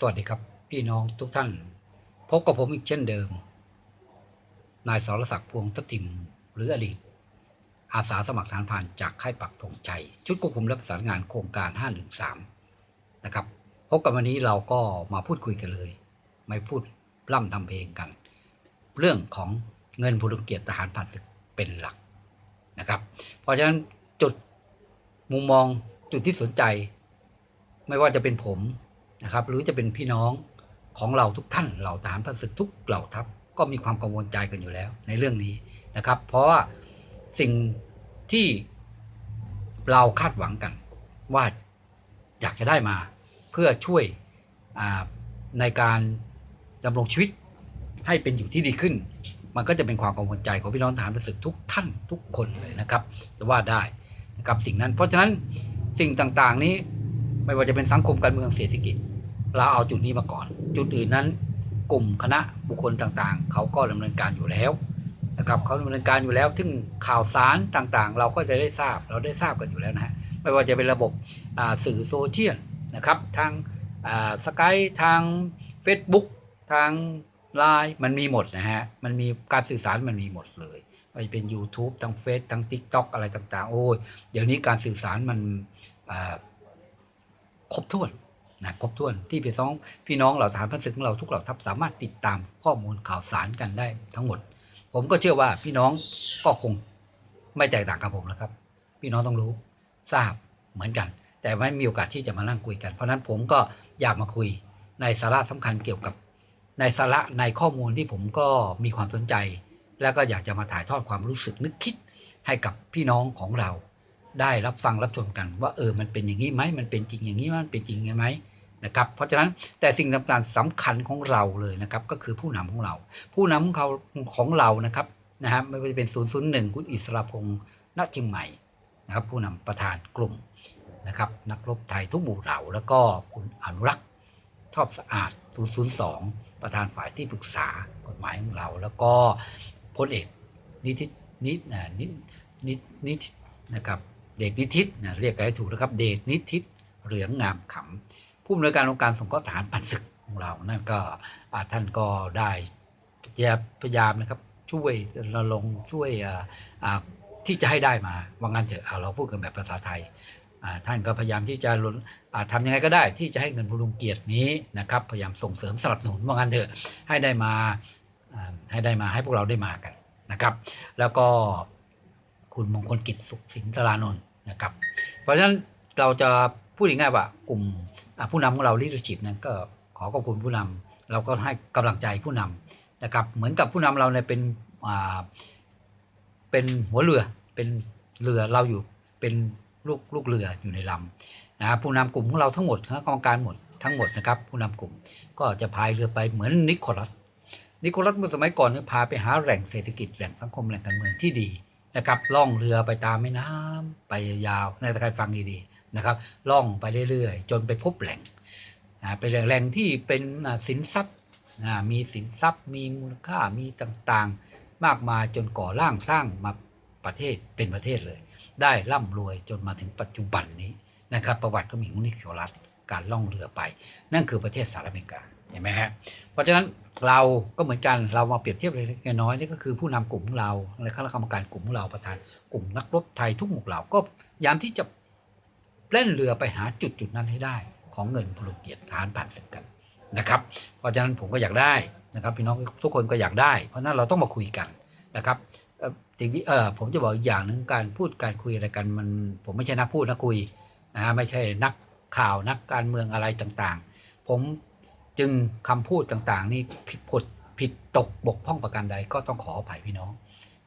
สวัสดีครับ พี่น้องทุกท่าน พบกับผมอีกเช่นเดิม นายสรศักดิ์พวงทัติมหรืออดีตอาสาสมัครทหารผ่านจากค่ายปักธงชัยชุดควบคุมและประสานงานโครงการ 513 นะครับ พบกับวันนี้เราก็มาพูดคุยกันเลย ไม่พูดปล้ำทำเพลงกัน เรื่องของเงินพลเกียรติทหารผ่านศึกเป็นหลักนะครับ เพราะฉะนั้นจุดมุมมองจุดที่สนใจ ไม่ว่าจะเป็นผม นะครับ หรือจะเป็นพี่น้องของเราทุกท่านเหล่าทหารผ่านศึกทุกเหล่าทัพก็มีความกังวลใจกันอยู่แล้วในเรื่องนี้นะครับ เพราะว่าสิ่งที่เราคาดหวังกันว่าอยากจะได้มาเพื่อช่วยในการดำรงชีวิตให้เป็นอยู่ที่ดีขึ้น มันก็จะเป็นความกังวลใจของพี่น้องทหารผ่านศึกทุกท่านทุกคนเลยนะครับ จะว่าได้นะครับสิ่งนั้น เพราะฉะนั้นสิ่งต่างๆนี้ ไม่ว่าจะเป็นสังคมการเมืองเศรษฐกิจ เราเอาจุดนี้มาก่อน จุดอื่นนั้น กลุ่มคณะบุคคลต่างๆ เขาก็ดำเนินการอยู่แล้วนะครับเขาดำเนินการอยู่แล้ว ซึ่งข่าวสารต่างๆ เราก็จะได้ทราบ เราได้ทราบกันอยู่แล้วนะฮะ ไม่ว่าจะเป็นระบบสื่อโซเชียลนะครับ ทางสกายทาง Facebook ทางไลน์มันมีหมดนะฮะ มันมีการสื่อสารมันมีหมดเลยไม่ว่าจะเป็น YouTube ทางเฟซทาง TikTok อะไรต่างๆ โอ้ย เดี๋ยวนี้การสื่อสารมันอ ครบถ้วนนะครบถ้วนที่พี่น้องพี่น้องเหล่าทหารพันศึกของเราทุกเหล่าทัพสามารถติดตามข้อมูลข่าวสารกันได้ทั้งหมด ผมก็เชื่อว่าพี่น้องก็คงไม่แตกต่างกับผมแล้วครับ พี่น้องต้องรู้ทราบเหมือนกัน แต่ไม่มีโอกาสที่จะมานั่งคุยกัน เพราะฉะนั้นผมก็อยากมาคุยในสาระสำคัญเกี่ยวกับในสาระในข้อมูลที่ผมก็มีความสนใจ แล้วก็อยากจะมาถ่ายทอดความรู้สึกนึกคิดให้กับพี่น้องของเรา ได้รับฟังรับชมกัน ว่าเออมันเป็นอย่างนี้ไหมมันเป็นจริงอย่างนี้มันเป็นจริงไหมนะครับเพราะฉะนั้นแต่สิ่งต่างๆสำคัญของเราเลยนะครับก็คือผู้นำของเรา ผู้นำของเขาของเรานะครับนะฮะไม่ว่าจะเป็น 001 คุณอิสระพงษ์ณเชียงใหม่นะครับผู้นำประธานกลุ่มนะครับนักรบไทยทุกหมู่เหล่าแล้วก็คุณอนุรักษ์ชอบสะอาด 002 ประธานฝ่ายที่ปรึกษากฎหมายของเรา แล้วก็พลเอกนิตินิดอ่านิดนิดนิดนะครับ เดชนิทิศนะเรียกกันให้ถูกนะครับ เดชนิทิศเหลืองงามขำผู้อำนวยการองค์การสงเคราะห์ทหารปันศึกของเรา นั่นก็ท่านก็ได้พยายามนะครับช่วยระลงช่วยที่จะให้ได้มาว่างั้นเถอะเอเราพูดกันแบบภาษาไทยท่านก็พยายามที่จะลดอ่าทำยังไงก็ได้ ที่จะให้เงินพลุงเกียรตินี้นะครับพยายามส่งเสริมสนับสนุนว่างั้นเถอะให้ได้มาให้ได้มาให้พวกเราได้มากันนะครับ แล้วก็ คุณมงคลกิจสุขสินตรานนท์นะครับ เพราะฉะนั้นเราจะพูดง่ายๆว่ากลุ่มผู้นำของเรา leadership นั้นก็ขอขอบคุณผู้นำเราก็ให้กำลังใจผู้นำนะครับ เหมือนกับผู้นำเราเนี่ยเป็นเป็นหัวเรือเป็นเรือเราอยู่เป็นลูกลูกเรืออยู่ในลำนะครับผู้นำกลุ่มของเราทั้งหมดคณะกรรมการหมดทั้งหมดนะครับผู้นำกลุ่มก็จะพายเรือไปเหมือนนิโคลัสนิโคลัสเมื่อสมัยก่อนเนี่ยพาไปหาแหล่งเศรษฐกิจแหล่งสังคมแหล่งการเมืองที่ดี นะครับล่องเรือไปตามแม่น้ำไปยาวในตะการฟังดีๆนะครับล่องไปเรื่อยๆ จนไปพบแหล่งอ่าเป็นแหล่งที่เป็นสินทรัพย์อ่ามีสินทรัพย์ มีมูลค่ามีต่างๆ มากมายจนก่อร่างสร้างมาประเทศเป็นประเทศเลย ได้ร่ำรวยจนมาถึงปัจจุบันนี้นะครับ ประวัติก็มีของนิโคลัสการล่องเรือไป นั่นคือประเทศสหรัฐอเมริกา ห็นไหมฮะเพราะฉะนั้นเราก็เหมือนกันเรามาเปรียบเทียบเล็กน้อยนี่ก็คือผู้นำกลุ่มของเราและคณะกรรมการกลุ่มของเราประธานกลุ่มนักรบไทยทุกหมู่เหล่าก็พยายามที่จะเล่นเรือไปหาจุดจุดนั้นให้ได้ของเงินพลเกียรติฐานผ่านศึกกันนะครับ เพราะฉะนั้นผมก็อยากได้นะครับพี่น้องทุกคนก็อยากได้ เพราะนั้นเราต้องมาคุยกันนะครับสิ่งที่เออผมจะบอกอีกอย่างหนึ่งการพูดการคุยอะไรกันมันผมไม่ใช่นักพูดนักคุยนะฮะไม่ใช่นักข่าวนักการเมืองอะไรต่างๆ ผม จึงคำพูดต่างๆ นี่ผิดพดผิดตกบกพร่องประการใดก็ต้องขออภัยพี่น้อง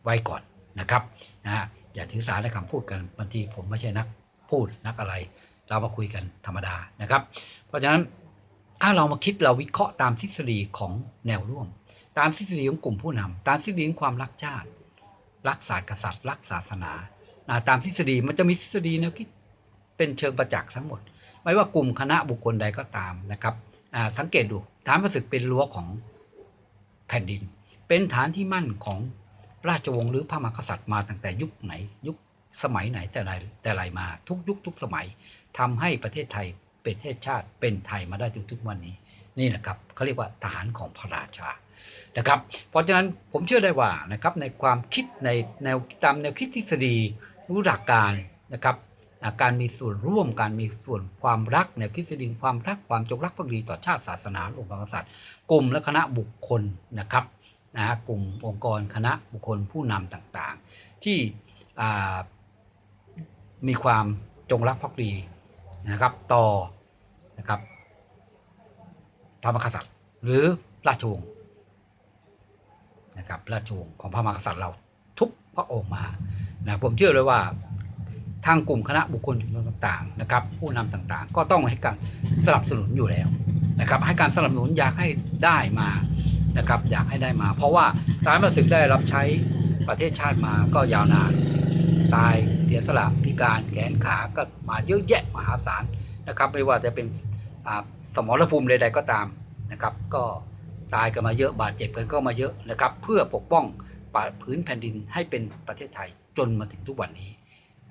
ไว้ก่อนนะครับนะฮะอย่าถือสาในคำพูดกันบางทีผมไม่ใช่นักพูดนักอะไร เรามาคุยกันธรรมดานะครับ เพราะฉะนั้นถ้าเรามาคิดเราวิเคราะห์ตามทฤษฎีของแนวร่วม ตามทฤษฎีของกลุ่มผู้นำตามทฤษฎีของความรักชาติ รักศาสตร์กษัตริย์ รักศาสนา ตามทฤษฎีมันจะมีทฤษฎีแนวคิดเป็นเชิงประจักษ์ทั้งหมด ไม่ว่ากลุ่มคณะบุคคลใดก็ตามนะครับ สังเกตดูฐานประศึกเป็นรั้วของแผ่นดิน เป็นฐานที่มั่นของราชวงศ์หรือพระมหากษัตริย์มาตั้งแต่ยุคไหน ยุคสมัยไหนแต่ไรแต่ไรมา ทุกยุคทุกสมัยทำให้ประเทศไทยเป็นประเทศชาติเป็นไทยมาได้ถึงทุกวันนี้นี่นะครับเขาเรียกว่าทหารของพระราชานะครับ เพราะฉะนั้นผมเชื่อได้ว่านะครับในความคิดในแนวตามแนวคิดทฤษฎีรู้หลักการนะครับ การมีส่วนร่วมการมีส่วนความรักแนวทฤษฎีความรักความจงรักภักดีต่อชาติศาสนาองค์พระมหากษัตริย์กลุ่มและคณะบุคคลนะครับนะฮะกลุ่มองค์กรคณะบุคคลผู้นำต่างๆ ที่มีความจงรักภักดีนะครับต่อนะครับพระมหากษัตริย์ หรือราชวงศ์นะครับราชวงศ์ของพระมหากษัตริย์เราทุกพระองค์มานะผมเชื่อเลยว่า ทางกลุ่มคณะบุคคลชุมชนต่างๆนะครับ ผู้นำต่างๆ ก็ต้องให้การสนับสนุนอยู่แล้วนะครับ ให้การสนับสนุนอยากให้ได้มานะครับ อยากให้ได้มา เพราะว่าสารประศึกได้รับใช้ประเทศชาติมาก็ยาวนาน ตายเสียสละพิการแขนขาก็มาเยอะแยะมหาศาลนะครับไม่ว่าจะเป็นสมรภูมิใดๆก็ตามนะครับ ก็ตายกันมาเยอะบาดเจ็บกันก็มาเยอะนะครับ เพื่อปกป้องป่าพื้นแผ่นดินให้เป็นประเทศไทยจนมาถึงทุกวันนี้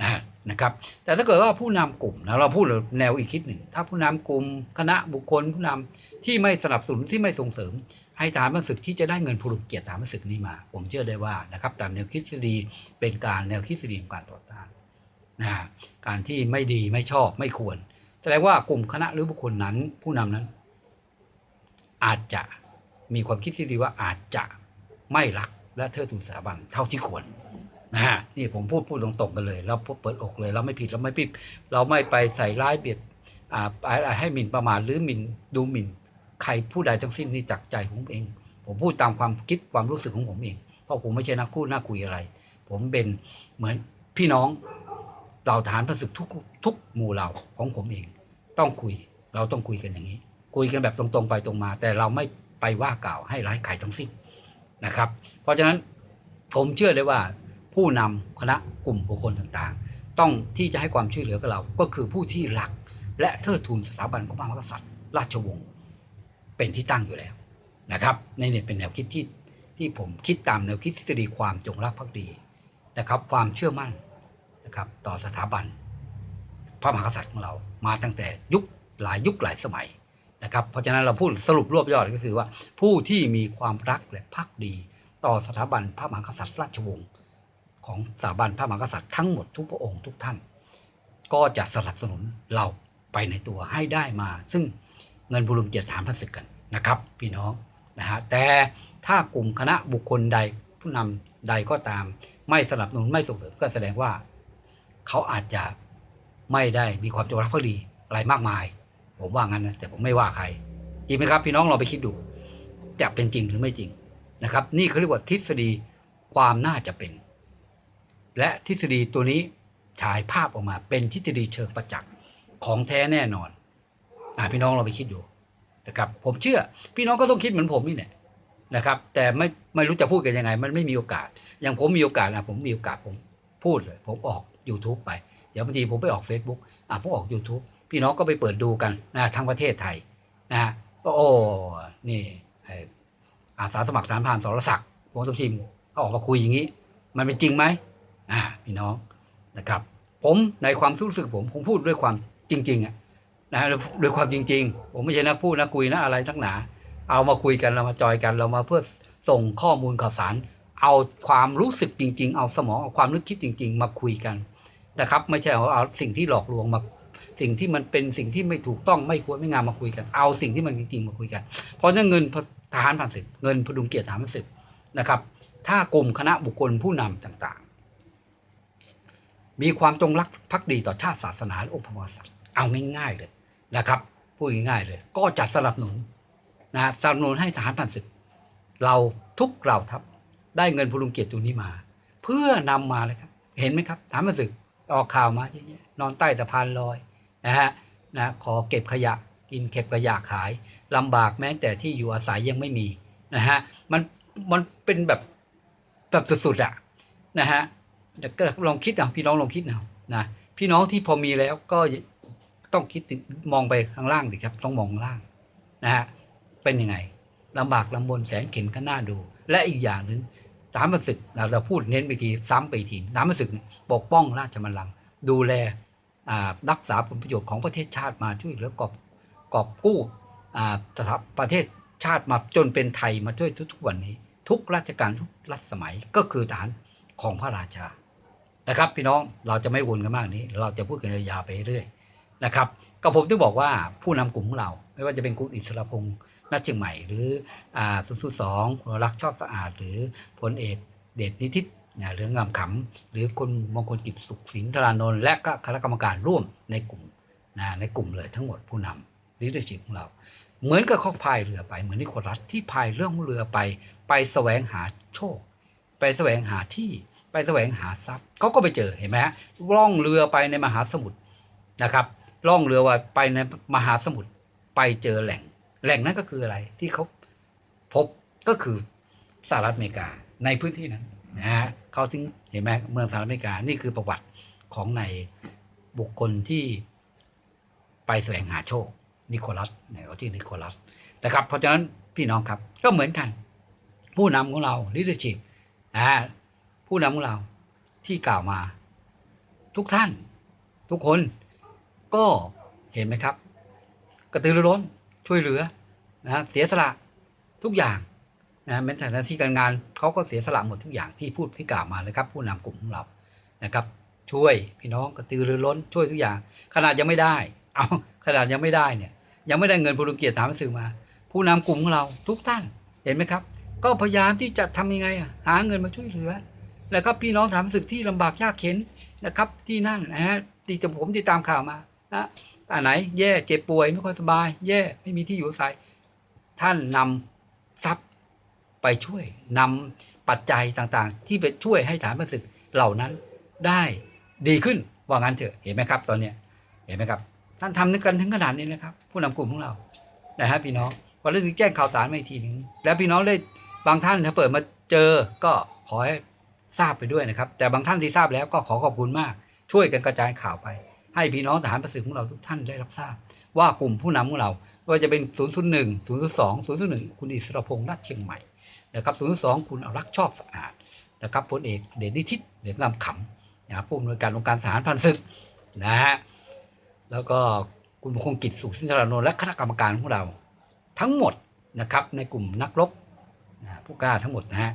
นะนะครับ แต่ถ้าเกิดว่าผู้นำกลุ่มนะเราพูดแนวอีกคิดหนึ่ง ถ้าผู้นำกลุ่มคณะบุคคลผู้นำที่ไม่สนับสนุนที่ไม่ส่งเสริม ให้ฐานมันศึกที่จะได้เงินพลุเกียรติฐานมันศึกนี้มา ผมเชื่อได้ว่านะครับตามแนวคิดทฤษฎีเป็นการแนวคิดทฤษฎีของการต่อต้านนะการที่ไม่ดีไม่ชอบไม่ควร แสดงว่ากลุ่มคณะหรือบุคคลนั้น ผู้นำนั้น อาจจะมีความคิดที่ดีว่าอาจจะไม่รักและเทิดทูนสถาบันเท่าที่ควร นะฮะนี่ผมพูดพูดตรงๆกันเลย เราเปิดอกเลย เราไม่ผิดเราไม่ผิดเราไม่ไปใส่ร้ายเบียดอ่าให้หมิ่นประมาทหรือหมิ่นดูหมิ่น ใครผู้ใดทั้งสิ้นนี่จากใจของผมเอง ผมพูดตามความคิดความรู้สึกของผมเอง เพราะผมไม่ใช่นักพูดนักคุยอะไร ผมเป็นเหมือนพี่น้องเหล่าทหารพระศึกทุกทุกหมู่เหล่าของผมเอง ต้องคุยเราต้องคุยกันอย่างนี้ คุยกันแบบตรงๆไปตรงมา แต่เราไม่ไปว่ากล่าวให้ร้ายใครทั้งสิ้นนะครับ เพราะฉะนั้นผมเชื่อเลยว่า ผู้นำคณะกลุ่มบุคคลต่างๆ ต้องที่จะให้ความช่วยเหลือกับเรา ก็คือผู้ที่รักและเทิดทูนสถาบันของพระมหากษัตริย์ ราชวงศ์เป็นที่ตั้งอยู่แล้วนะครับในเนี่ยเป็นแนวคิดที่ที่ผมคิดตามแนวคิดทฤษฎีความจงรักภักดีนะครับ ความเชื่อมั่นนะครับ ต่อสถาบัน พระมหากษัตริย์ของเรามาตั้งแต่ยุคหลายยุคหลายสมัยนะครับ เพราะฉะนั้นเราพูดสรุปรวบยอดก็คือว่า ผู้ที่มีความรักและภักดี ต่อสถาบันพระมหากษัตริย์ราชวงศ์ ของสถาบันพระมหากษัตริย์ทั้งหมดทุกพระองค์ทุกท่าน ก็จะสนับสนุนเราไปในตัวให้ได้มา ซึ่งเงินบุรุษเกียรติฐานพันศึกกันนะครับ พี่น้องนะฮะแต่ถ้ากลุ่มคณะบุคคลใดผู้นำใดก็ตาม ไม่สนับสนุนไม่ส่งเสริมก็แสดงว่า เขาอาจจะไม่ได้มีความจงรักภักดีอะไรมากมาย ผมว่างั้นนะแต่ผมไม่ว่าใครจริงไหมครับ พี่น้องเราไปคิดดู จะเป็นจริงหรือไม่จริงนะครับ นี่เขาเรียกว่าทฤษฎีความน่าจะเป็น และทฤษฎีตัวนี้ฉายภาพออกมา เป็นทฤษฎีเชิงประจักษ์ของแท้แน่นอนอ่าพี่น้องเราไปคิดดูนะครับ ผมเชื่อ พี่น้องก็ต้องคิดเหมือนผมนี่แหละนะครับ แต่ไม่ไม่รู้จะพูดกันยังไง มันไม่มีโอกาส อย่างผมมีโอกาสนะผมมีโอกาสผมพูดเลย ผมออก YouTube ไป เดี๋ยวบางทีผมไปออก Facebook อะผมออก YouTube พี่น้องก็ไปเปิดดูกันนะทั้งประเทศไทยนะก็โอ้นี่อาสาสมัครสารพานสรศักดิ์วงสมชิมเขาออกมาคุยอย่างนี้ มันเป็นจริงไหม อ่าพี่น้องนะครับ ผมในความรู้สึกผมผมพูดด้วยความจริงๆอะนะด้วยความจริง ๆ ผมไม่ใช่นักพูดนักคุยนะอะไรทั้งหนา เอามาคุยกันเรามาจอยกันเรามาเพื่อส่งข้อมูลข่าวสาร เอาความรู้สึกจริง ๆ เอาสมองเอาความนึกคิดจริง ๆ มาคุยกันนะครับ ไม่ใช่เอาเอาสิ่งที่หลอกลวงมาสิ่งที่มันเป็นสิ่งที่ไม่ถูกต้องไม่ควรไม่งามมาคุยกัน เอาสิ่งที่มันจริงๆมาคุยกัน เพราะนั้นเงินทหารผ่านศึกเงินพดุงเกียรติทหารผ่านศึกนะครับ ถ้ากลุ่มคณะบุคคลผู้นำต่าง มีความจงรักภักดีต่อชาติศาสนาและองค์พระมหากษัตริย์เอาง่ายๆเลยนะครับพูดง่ายๆเลย ก็จะสนับสนุนนะสนับสนุนให้ทหารผ่านศึก เราทุกเราทัพได้เงินพลุงเกียรติตัวนี้มา เพื่อนำมาเลยครับ เห็นไหมครับทหารผ่านศึกออกข่าวมาเยอะๆนอนใต้สะพานลอยนะฮะนะขอเก็บขยะกินเก็บขยะขายลำบากแม้แต่ที่อยู่อาศัยยังไม่มีนะฮะมันมันเป็นแบบแบบสุดๆอะนะฮะ ก็ลองคิดเอาพี่น้องลองคิดเอานะพี่น้องที่พอมีแล้วก็ต้องคิดมองไปข้างล่างดิครับ ต้องมองล่างนะฮะเป็นยังไงลำบากลำบนแสนเข็นก็น่าดู และอีกอย่างหนึ่งสามศึกเราเราพูดเน้นไปทีซ้ำไปทีสามศึกเนี่ยปกป้องราชบัลลังก์ดูแลอ่ารักษาผลประโยชน์ของประเทศชาติมาช่วยเหลือกอบกอบกู้อ่าสถาประเทศชาติมาจนเป็นไทยมาด้วยทุกๆวันนี้ ทุกราชการทุกรัชสมัยก็คือฐานของพระราชา นะครับ พี่น้องเราจะไม่วนกันมากนี้ เราจะพูดกันยาวไปเรื่อยนะครับ ก็ผมถึงบอกว่าผู้นำกลุ่มของเรา ไม่ว่าจะเป็นคุณอิสระพงษ์นัชเชียงใหม่หรืออ่าสุสุสองคุณรักชอบสะอาด หรือพลเอกเดชนิติตนะหรืองามขำหรือคุณมงคลกิจสุขสินธารานนท์และก็คณะกรรมการร่วมในกลุ่มนะในกลุ่มเลยทั้งหมดผู้นำลิเดอร์ชิพของเรา เหมือนกับเขาพายเรือไป เหมือนนิโคลัสที่พายเรื่องเรือไป ไปแสวงหาโชค ไปแสวงหาที่ ไปแสวงหาทรัพย์เขาก็ไปเจอเห็นไหมฮะล่องเรือไปในมหาสมุทรนะครับล่องเรือว่าไปในมหาสมุทรไปเจอแหล่ง แหล่งนั้นก็คืออะไรที่เขาพบก็คือสหรัฐอเมริกาในพื้นที่นั้นนะฮะเขาถึงเห็นไหมเมืองสหรัฐอเมริกานี่คือประวัติของในบุคคลที่ไปแสวงหาโชคนิโคลัสเนี่ยเขาชื่อนิโคลัสนะครับ เพราะฉะนั้นพี่น้องครับก็เหมือนกัน ผู้นำของเรา leadership นะ ผู้นำของเราที่กล่าวมา ทุกท่าน ทุกคนก็เห็นไหมครับ กระตือรือร้นช่วยเหลือนะเสียสละทุกอย่างนะแม้แต่หน้าที่การงานเขาก็เสียสละหมดทุกอย่างที่พูดที่กล่าวมาเลยครับ ผู้นำกลุ่มของเรานะครับ ช่วยพี่น้องกระตือรือร้น ช่วยทุกอย่าง ขนาดยังไม่ได้ เอาขนาดยังไม่ได้เนี่ย ยังไม่ได้เงินพลุเกียรติถามสื่อมา ผู้นำกลุ่มของเราทุกท่านเห็นไหมครับ ก็พยายามที่จะทำยังไงหาเงินมาช่วยเหลือ แล้วก็พี่น้องถามสึกที่ลำบากยากเข็นนะครับที่นั่นนะฮะที่ผมติดตามข่าวมานะอันไหน แย่เจ็บป่วยไม่ค่อยสบาย แย่ไม่มีที่อยู่อาศัยท่านนำทรัพย์ไปช่วยนำปัจจัยต่างๆ ที่ไปช่วยให้ฐานประสึกเหล่านั้นได้ดีขึ้นว่างั้นเถอะเห็นไหมครับ ตอนเนี้ยเห็นไหมครับ ท่านทำนึกกันถึงขนาดนี้นะครับ ผู้นำกลุ่มของเรานะฮะพี่น้องพอเราถึงแจ้งข่าวสารมาอีกทีหนึ่งแล้วพี่น้องได้บางท่านถ้าเปิดมาเจอก็ขอให้ ทราบไปด้วยนะครับ แต่บางท่านที่ทราบแล้วก็ขอขอบคุณมาก ช่วยกันกระจายข่าวไป ให้พี่น้องทหารประสิทธิ์ของเราทุกท่านได้รับทราบ ว่ากลุ่มผู้นำของเราว่าจะเป็น 001 002 001 คุณอิสรพงษ์นัดเชียงใหม่นะครับ 002 คุณอรักชอบสะอาดนะครับพลเอกเดชนิทิตเดชงามขำนะครับผู้อำนวยการองค์การทหารพันศึกนะฮะแล้วก็คุณมงกิจสุขสินธารานนท์และคณะกรรมการของเรา ทั้งหมดนะครับในกลุ่มนักรบนะผู้กล้าทั้งหมดนะฮะ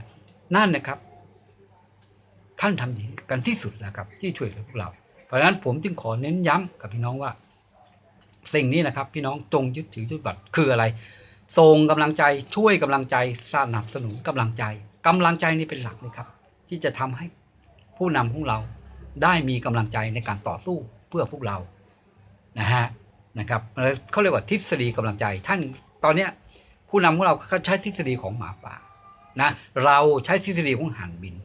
นั่นนะครับ ท่านทำดีกันที่สุดแล้วครับ ที่ช่วยเหลือพวกเรา เพราะฉะนั้นผมจึงขอเน้นย้ำกับพี่น้องว่า สิ่งนี้นะครับ พี่น้องจงยึดถือยึดบัตรคืออะไรส่งกำลังใจช่วยกำลังใจสนับสนุนกำลังใจกำลังใจนี่เป็นหลักเลยครับ ที่จะทำให้ผู้นำของเราได้มีกำลังใจในการต่อสู้เพื่อพวกเรานะฮะนะครับเขาเรียกว่าทฤษฎีกำลังใจ ท่านตอนเนี้ยผู้นำของเราเขาใช้ทฤษฎีของหมาป่านะเราใช้ทฤษฎีของห่านบิน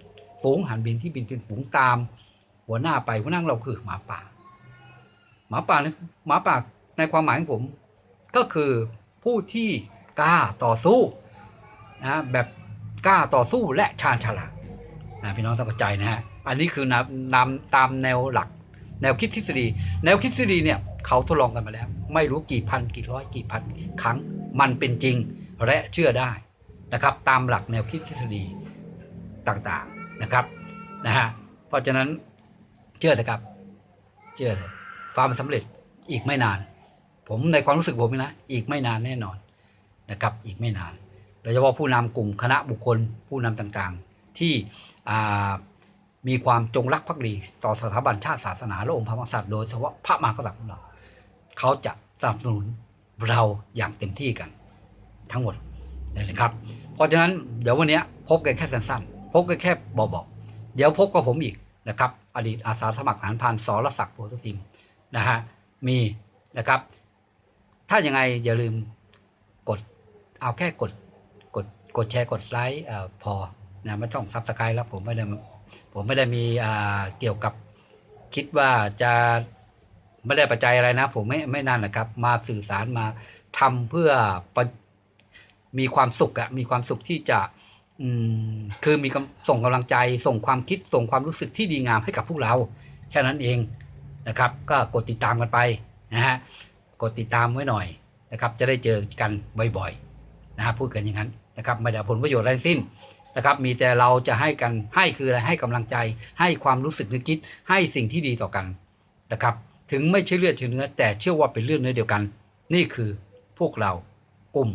ฝูงห่านบินที่บินเป็นฝูงตาม หัวหน้าไปหัวหน้าของเราคือหมาป่า หมาป่าหมาป่าในความหมายของผม ก็คือผู้ที่กล้าต่อสู้นะแบบกล้าต่อสู้และชาญฉลาดนะพี่น้องต้องเข้าใจนะฮะอันนี้คือนำนำตามแนวหลัก แนวคิดทฤษฎี แนวคิดทฤษฎีเนี่ยเขาทดลองกันมาแล้ว ไม่รู้กี่พันกี่ร้อยกี่พันครั้งมันเป็นจริงและเชื่อได้นะครับ ตามหลักแนวคิดทฤษฎีต่างๆ นะครับนะฮะเพราะฉะนั้นเชื่อเลยครับ เชื่อเลยความสำเร็จอีกไม่นาน ผมในความรู้สึกผมนะอีกไม่นานแน่นอนนะครับ อีกไม่นานโดยเฉพาะผู้นำกลุ่มคณะบุคคลผู้นำต่างๆ ที่มีความจงรักภักดีต่อสถาบันชาติศาสนาและองค์พระมหากษัตริย์โดยเฉพาะพระมหากษัตริย์ของเราเขาจะสนับสนุนเราอย่างเต็มที่กัน ทั้งหมดเลยนะครับ เพราะฉะนั้นเดี๋ยววันนี้พบกันแค่สั้นๆ พบกันแค่บอกๆเดี๋ยวพบกับผมอีกนะครับ อดีตอาสาสมัครทหารพานสรศักดิ์โพธิติมนะฮะมีนะครับ ถ้าอยังไงอย่าลืมกดเอาแค่กดกดกดแชร์กดไลค์อ่อพอนะไม่ต้องซับสไครต์แล้วผมไม่ได้ผมไม่ได้มีอ่าเกี่ยวกับคิดว่าจะไม่ได้ปัจจัยอะไรนะ ผมไม่ไม่นั่นแหละครับ มาสื่อสารมาทำเพื่อมีความสุขอะมีความสุขที่จะ อืมคือมีส่งกำลังใจส่งความคิดส่งความรู้สึกที่ดีงามให้กับพวกเรา แค่นั้นเองนะครับ ก็กดติดตามกันไปนะฮะกดติดตามไว้หน่อยนะครับ จะได้เจอกันบ่อยๆนะฮะพูดกันอย่างนั้นนะครับ ไม่ได้ผลประโยชน์อะไรสิ้นนะครับ มีแต่เราจะให้กันให้คืออะไรให้กำลังใจ ให้ความรู้สึกนึกคิด ให้สิ่งที่ดีต่อกันนะครับ ถึงไม่ใช่เลือดเชื้อเนื้อ แต่เชื่อว่าเป็นเลือดเนื้อเดียวกัน นี่คือพวกเรากลุ่ม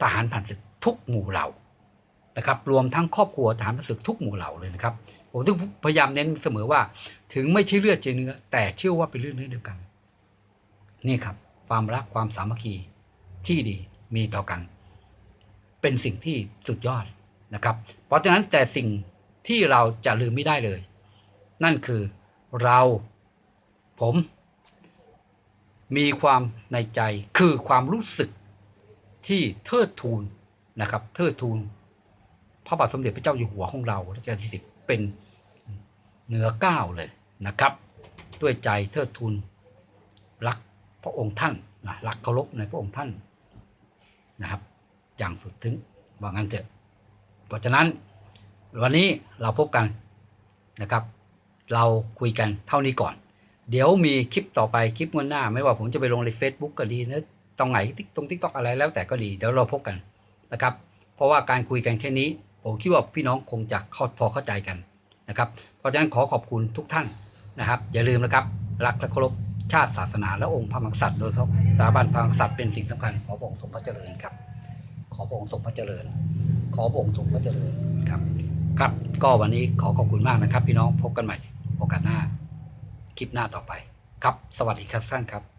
ทหารผ่านศึกทุกหมู่เหล่า นะครับรวมทั้งครอบครัวทหารผ่านศึกทุกหมู่เหล่าเลยนะครับผมถึงพยายามเน้นเสมอว่า ถึงไม่ใช่เลือดเจอเนื้อ แต่เชื่อว่าเป็นเลือดเนื้อเดียวกัน นี่ครับ ความรักความสามัคคีที่ดีมีต่อกัน เป็นสิ่งที่สุดยอดนะครับ เพราะฉะนั้นแต่สิ่งที่เราจะลืมไม่ได้เลย นั่นคือเราผม มีความในใจคือความรู้สึกที่เทิดทูนนะครับ เทิดทูน พระบาทสมเด็จพระเจ้าอยู่หัวของเรารัชกาลที่สิบเป็นเหนือเก้าวเลยนะครับ ด้วยใจเทิดทูนรักพระองค์ท่านนะรักเคารพในพระองค์ท่านนะครับ อย่างสุดถึงว่างั้นเถอะเพราะฉะนั้นวันนี้เราพบกันนะครับ เราคุยกันเท่านี้ก่อน เดี๋ยวมีคลิปต่อไปคลิปงวดหน้า ไม่ว่าผมจะไปลงใน Facebook ก็ดีนะตรงไหนตรงทิกตอกอะไรแล้วแต่ก็ดี เดี๋ยวเราพบกันนะครับ เพราะว่าการคุยกันแค่นี้ ผมคิดว่าพี่น้องคงจะเข้าพอเข้าใจกันนะครับ เพราะฉะนั้นขอขอบคุณทุกท่านนะครับ อย่าลืมนะครับ รักและเคารพชาติศาสนาและองค์พระมหากษัตริย์โดยเฉพาะสถาบันพระมหากษัตริย์เป็นสิ่งสำคัญขอพระองค์ทรงพระเจริญครับ ขอพระองค์ทรงพระเจริญ ขอพระองค์ทรงพระเจริญครับ ครับ ก็วันนี้ขอขอบคุณมากนะครับ พี่น้องพบกันใหม่โอกาสหน้า คลิปหน้าต่อไป ครับ สวัสดีครับท่านครับ